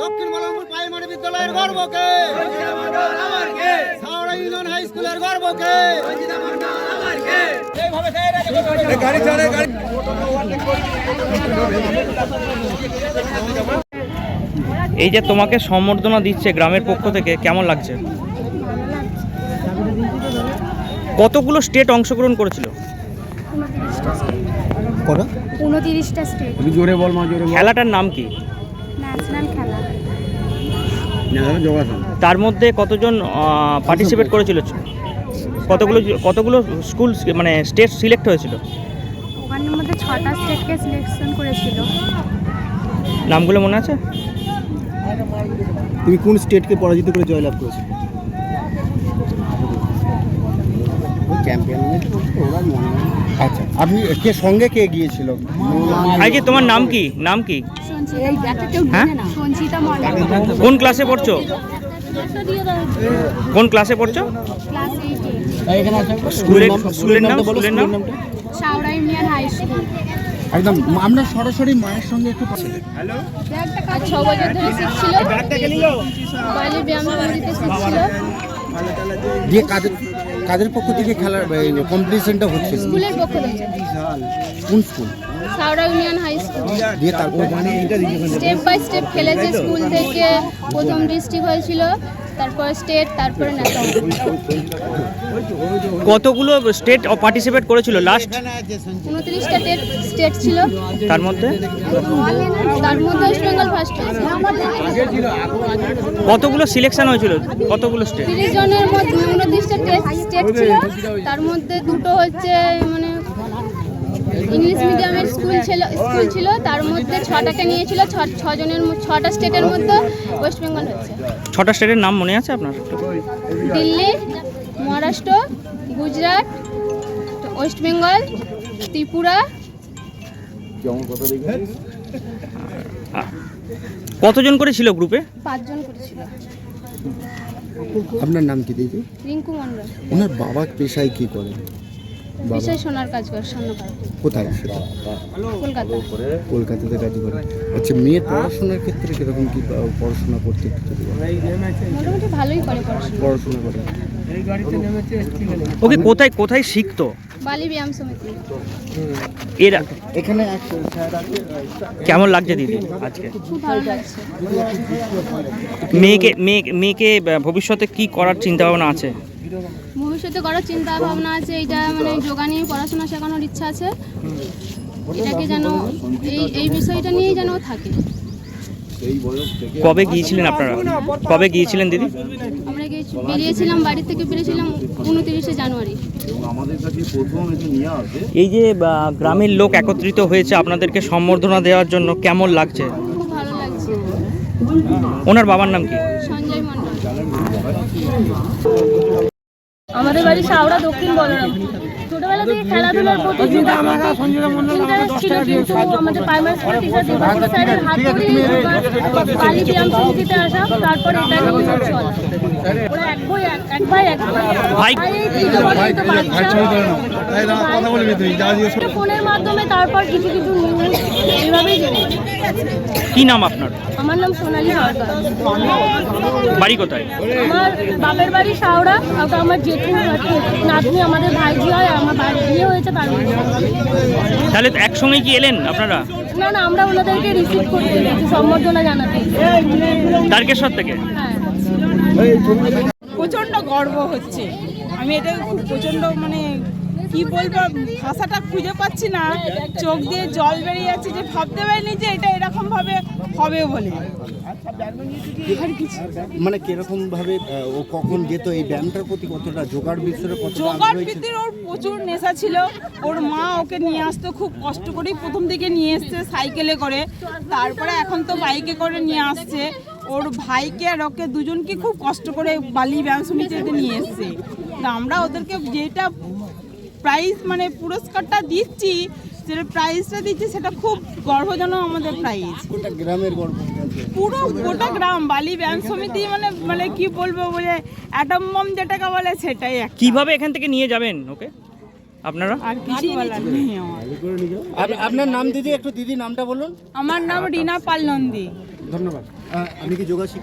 দক্ষিণ মলমপুর প্রাইমারি বিদ্যালয়ের গর্বকে। হাই গর্বকে। গাড়ি চলে গাড়ি। এই যে তোমাকে সম্বর্ধনা দিচ্ছে গ্রামের পক্ষ থেকে কেমন লাগছে? কতগুলো স্টেট অংশগ্রহণ করেছিল? উনতিরিশটা জোরে বল মা জোরে খেলাটার নাম কি? ন্যাশনাল খেলা। যোগাসন। তার মধ্যে কতজন পার্টিসিপেট করেছিল? কতগুলো কতগুলো স্কুল মানে স্টেট সিলেক্ট হয়েছিল? ওখানের মধ্যে ছটা স্টেটকে সিলেকশন করেছিল। নামগুলো মনে আছে? তুমি কোন স্টেটকে পরাজিত করে জয়লাভ করেছ? আচ্ছা আপনি কে সঙ্গে কে গিয়েছিল? আই তোমার নাম কি? নাম কি? হ্যাঁ? কোন ক্লাসে পড়ছো? কোন ক্লাসে পড়ছো? স্কুলের স্কুলের নাম? স্কুলের নাম? Shaora union high school. একদম আমরা সরাসরি মায়ের সঙ্গে একটু ছ বছর ধরে শিখছিল। বাইরে ব্যায়াম সমিতিতে শিখছিল। দিয়ে কাদের কাদের পক্ষ থেকে খেলার কম্পিটিশনটা হচ্ছে? স্কুলের পক্ষ থেকে। কোন school? Saura union high school. দিয়ে তারপর মানে স্টেপ বাই স্টেপ খেলেছে স্কুল থেকে প্রথম ডিস্ট্রিক্ট হয়েছিল তারপর স্টেট তারপরে ন্যাশনাল কতগুলো স্টেট পার্টিসিপেট করেছিল লাস্ট উনত্রিশটা স্টেট ছিল। তার মধ্যে? তার মধ্যে ওয়েস্ট বেঙ্গল ফার্স্ট কতগুলো সিলেকশন হয়েছিল? কতগুলো স্টেট তিরিশ জনের মধ্যে উনত্রিশটা স্টেট ছিল। তার মধ্যে দুটো হচ্ছে মানে ইংলিশ মিডিয়ামের স্কুল ছিল স্কুল ছিল তার মধ্যে ছটাকে নিয়েছিল ছ- ছজনের ছটা স্টেটের মধ্যে ওয়েস্ট বেঙ্গল হচ্ছে। ছটা স্টেটের নাম মনে আছে আপনার? দিল্লি মহারাষ্ট্র গুজরাট ওয়েস্ট বেঙ্গল ত্রিপুরা। কতজন করে ছিল গ্রুপে? পাঁচজন করেছিল আপনার নাম কি দিদি? রিঙ্কু মন্ডল ওনার বাবা পেশায় কি করে বাবা বিশেষ সোনার কাজ করে স্বর্ণকার। কোথায়? সেটা কলকাতা। কলকাতাতে কাজ করে। আচ্ছা মেয়ের পড়াশোনার ক্ষেত্রে কীরকম কি পড়াশোনা করতে। মোটামুটি ভালোই করে পড়াশোনা। পড়াশোনা করে। ওকে কোথায় কোথায় শিখতো? বালি ব্যায়াম সমিতি। এর এখানে কেমন লাগছে দিদি আজকে? খুব ভালো লাগছে। মেয়েকে মেয়েকে ভবিষ্যতে কি করার চিন্তা ভাবনা আছে? ভবিষ্যতে করার চিন্তা ভাবনা আছে এটা মানে যোগা নিয়ে পড়াশোনা শেখানোর ইচ্ছা আছে। এটাকে যেন এই এই বিষয়টা নিয়েই যেন থাকে। কবে গিয়েছিলেন আপনারা? কবে গিয়েছিলেন দিদি? আমরা বেরিয়েছিলাম বাড়ি থেকে বেরিয়েছিলাম উনতিরিশে জানুয়ারি। এই যে গ্রামের লোক একত্রিত হয়েছে আপনাদেরকে সম্বর্ধনা দেওয়ার জন্য কেমন লাগছে। ওনার বাবার নাম কি? সঞ্জয় মণ্ডল। আমাদের বাড়ি শাওড়া দক্ষিণ বলরাম। ছোটবেলা থেকে খেলাধুলার প্রতি ইন্টারেস্ট ছিল কিন্তু আমাদের প্রাইমারি স্কুল টিচার দেবাশিস স্যারের হাত ধরে বালি ব্যায়াম সমিতিতে আসা তারপর এটা নিয়ে চলা। ওরা এক ভাই এক এক ভাই এক ভাই। ফোনের মাধ্যমে তারপর কিছু কিছু নিউজ এইভাবেই কি নাম আপনার? আমার নাম সোনালী সরকার। বাড়ি কোথায়? আমার বাপের বাড়ি শাওড়া ওটা আমার জেঠু নাতনি আমাদের ভাইজি হয় আমার বাড়ি বিয়ে হয়েছে তার তাহলে একসঙ্গে কি এলেন আপনারা? না না আমরা ওনাদেরকে রিসিভ করতে গেছি সম্বর্ধনা জানাতে তারকেশ্বর থেকে? হ্যাঁ। প্রচণ্ড গর্ব হচ্ছে। আমি এটা খুব প্রচণ্ড মানে কি বলব ভাষাটা খুঁজে পাচ্ছি না। চোখ দিয়ে জল বেরিয়ে যাচ্ছে যে ভাবতে পারিনি যে এটা এরকম ভাবে হবে বলে। মানে কীরকম ভাবে ও কখন যেত এই ব্যায়ামটার প্রতি কতটা জোগাড় বিষয়ে কতটা জোগাড় বৃত্তির ওর প্রচুর নেশা ছিল। ওর মা ওকে নিয়ে আসতো খুব কষ্ট করেই প্রথম দিকে নিয়ে এসছে সাইকেলে করে। তারপরে এখন তো বাইকে করে নিয়ে আসছে। ওর ভাইকে আর ওকে দুজনকে খুব কষ্ট করে বালি ব্যায়াম সমিতিতে নিয়ে এসছে। তা আমরা ওদেরকে যেটা প্রাইজ মানে পুরস্কারটা দিচ্ছি যেটা প্রাইজটা দিচ্ছি সেটা খুব গর্বজনক আমাদের প্রাইজ গোটা গ্রামের গর্ব? পুরো গোটা গ্রাম বালি ব্যায়াম সমিতি মানে মানে কি বলব বলে অ্যাটম বম যেটাকে বলে সেটাই। কীভাবে এখান থেকে নিয়ে যাবেন ওকে? আপনারা? আর কিছু বলার নেই আমার। আপ- আপনার নাম দিদি একটু দিদি নামটা বলুন। আমার নাম রিনা পাল নন্দী ধন্যবাদ। আহ, আমি কি যোগা শিখ